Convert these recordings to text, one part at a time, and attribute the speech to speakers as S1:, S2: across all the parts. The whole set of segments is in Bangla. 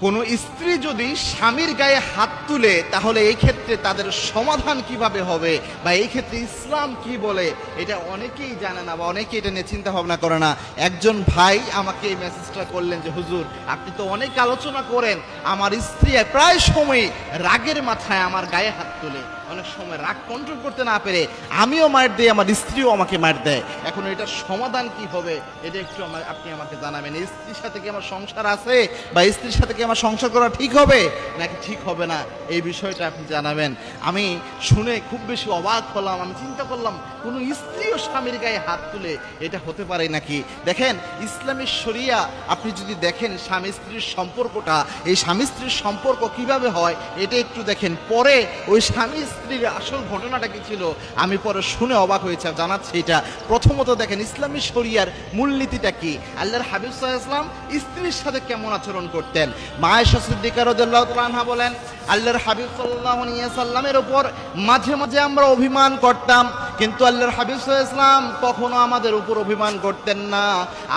S1: কোনো স্ত্রী যদি স্বামীর গায়ে হাত তুলে, তাহলে এই ক্ষেত্রে তাদের সমাধান কীভাবে হবে? বা এই ক্ষেত্রে ইসলাম কি বলে? এটা অনেকেই জানে না বা অনেকেই এটা নিয়ে চিন্তা ভাবনা করে না। একজন ভাই আমাকে এই মেসেজটা করলেন যে, হুজুর, আপনি তো অনেক আলোচনা করেন। আমার স্ত্রী প্রায় সময় রাগের মাথায় আমার গায়ে হাত তোলে। অনেক সময় রাগ কন্ট্রোল করতে না পেরে আমিও মার দিই আমার স্ত্রীও আমাকে মার দেয়। এখন এটার সমাধান কি হবে? এটা একটু আমার আপনি আমাকে জানাবেন। স্ত্রীর সাথে কি আমার সংসার আছে? বা স্ত্রীর সাথে কি আমার সংসার করা ঠিক হবে? নাকি ঠিক হবে না? এই বিষয়টা আপনি জানাবেন। আমি শুনে খুব বেশি অবাক হলাম। আমি চিন্তা করলাম, কোনো স্ত্রীও স্বামীর গায়ে হাত তুলে এটা হতে পারে নাকি? দেখেন ইসলামের শরিয়া, আপনি যদি দেখেন স্বামী স্ত্রীর সম্পর্কটা, এই স্বামী স্ত্রীর সম্পর্ক কীভাবে হয়, এটা একটু দেখেন। পরে ওই স্বামী স্ত্রীর আসল ঘটনাটা কি ছিল? আমি পরে শুনে অবাক হয়েছে জানাচ্ছি এটা। প্রথমত দেখেন, ইসলামী শরিয়ার মূলনীতিটা কি? আল্লাহর হাবিব সাল্লাহ ইসলাম স্ত্রীর সাথে কেমন আচরণ করতেন? মায়েশা সিদ্দিকা রদুল্লাহ বলেন, আল্লাহর হাবিব সাল্লাহ সাল্লামের ওপর মাঝে মাঝে আমরা অভিমান করতাম। কিন্তু আল্লাহর হাবিব ইসলাম কখনো আমাদের উপর অভিমান করতেন না।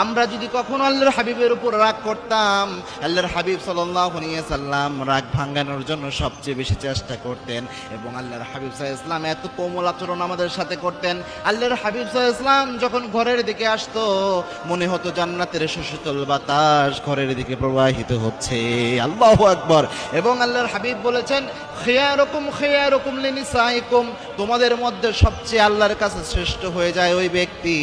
S1: আমরা যদি কখনো আল্লাহর হাবিবের উপর রাগ করতাম, আল্লাহর হাবিব সাল্লাম রাগ ভাঙানোর জন্য সবচেয়ে বেশি চেষ্টা করতেন এবং আল্লাহর হাবিব সাল্লাহ ইসলাম এত কোমল আচরণ আমাদের সাথে করতেন। আল্লাহর হাবিব সাল্লাহ ইসলাম যখন ঘরের দিকে আসতো, মনে হতো জান্নাতের সুশীতল বাতাস ঘরের দিকে প্রবাহিত হচ্ছে। আল্লাহ আকবর। এবং আল্লাহর হাবিব বলেছেন, খেয়ারকম খেয়ারকম লিনিসাইকুম। তোমাদের মধ্যে সবচেয়ে আল্লাহর কাছে শ্রেষ্ঠ হয়ে যায় ওই ব্যক্তি,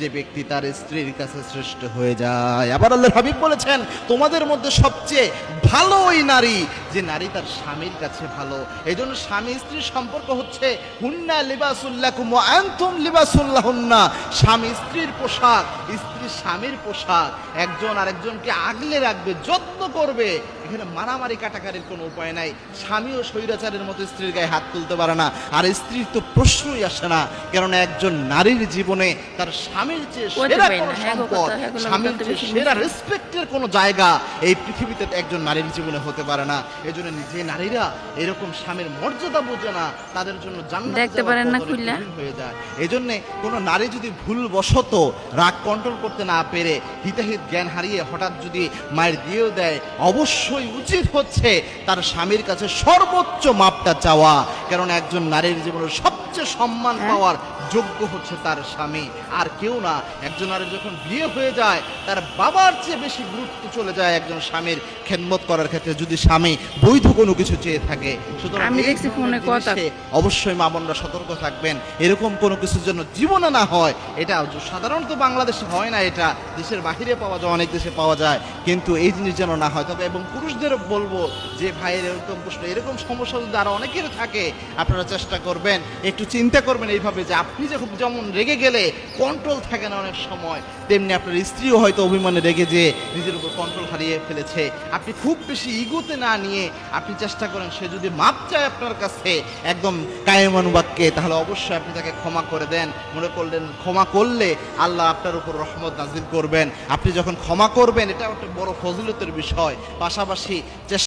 S1: যে ব্যক্তি তার স্ত্রীর কাছে শ্রেষ্ঠ হয়ে যায়। আবার আল্লাহ হাবিব বলেছেন, তোমাদের মধ্যে সবচেয়ে ভালো ওই নারী যে নারী তার স্বামীর কাছে ভালো। এই জন্য স্বামী স্ত্রীর সম্পর্ক হচ্ছে হুন্না লিবাসুল্লাকুম ওয়া আনতুম লিবাসুল্লাহুন্না স্বামী স্ত্রীর পোশাক স্ত্রী স্বামীর পোশাক। একজন আরেকজনকে আগলে রাখবে যত্ন করবে। এখানে মারামারি কাটাকারির কোনো উপায় নাই। স্বামীও স্বৈরাচারের মতো স্ত্রীর গায়ে হাত তুলতে পারে না। আর স্ত্রীর তো প্রশ্নই আসে না কেননা একজন নারীর জীবনে তার স্বামীর চেয়ে সেরা কোনো
S2: হ্যাঁ
S1: সম্পদ স্বামীর চেয়ে সেরা রেসপেক্টের কোনো জায়গা এই পৃথিবীতে একজন নারীর জীবনে হতে পারে না। এই জন্য যে নারীরা এরকম স্বামীর মর্যাদা বোঝে না তাদের জন্য জান্নাত
S2: দেখতে পারেন না খুললা?
S1: হয়ে যায় এই জন্যে কোনো নারী যদি ভুল বশত রাগ কন্ট্রোল করতে না পেরে হিতাহিত জ্ঞান হারিয়ে হঠাৎ যদি মায়ের দিয়েও দেয় অবশ্যই উচিত হচ্ছে তার স্বামীর কাছে সর্বোচ্চ মাপটা চাওয়া কারণ একজন নারীর জীবনের সবচেয়ে সম্মান
S2: হ্যাঁ।
S1: পাওয়ার যোগ্য হচ্ছে তার স্বামী। আর কেউ না একজন নারীর যখন বিয়ে হয়ে যায় তার বাবার চেয়ে বেশি গুরুত্ব চলে যায় একজন স্বামীর খেদমত করার ক্ষেত্রে যদি স্বামী বৈধ কোনো কিছু চেয়ে থাকে। সুতরাং অবশ্যই মা বোনরা সতর্ক থাকবেন। এরকম কোনো কিছুর জন্য জীবনে না হয় এটা সাধারণত বাংলাদেশে হয় না এটা। দেশের বাহিরে পাওয়া যায় অনেক দেশে পাওয়া যায়। কিন্তু এই জিনিস যেন না হয়। তবে এবং পুরুষদেরও বলব যে ভাইয়ের এরকম প্রশ্ন এরকম সমস্যা যদি আরও অনেকের থাকে আপনারা চেষ্টা করবেন একটু চিন্তা করবেন এইভাবে যে আপনি যখন যেমন রেগে গেলে কন্ট্রোল থাকে না অনেক সময়, তেমনি আপনার স্ত্রীও হয়তো অভিমানে রেগে যে নিজের উপর কন্ট্রোল হারিয়ে ফেলেছে। আপনি খুব বেশি ইগোতে না নিয়ে আপনি চেষ্টা করেন, সে যদি মাপ চায় আপনার কাছে, একদম কায়মানুবাক্যে তাহলে অবশ্যই আপনি তাকে ক্ষমা করে দেন। মনে করলেন, ক্ষমা করলে আল্লাহ আপনার উপর রহমত নাজিল করবেন। আপনি যখন ক্ষমা করবেন এটা একটা বড় ফজিলতের বিষয়। পাশাপাশি চেষ্টা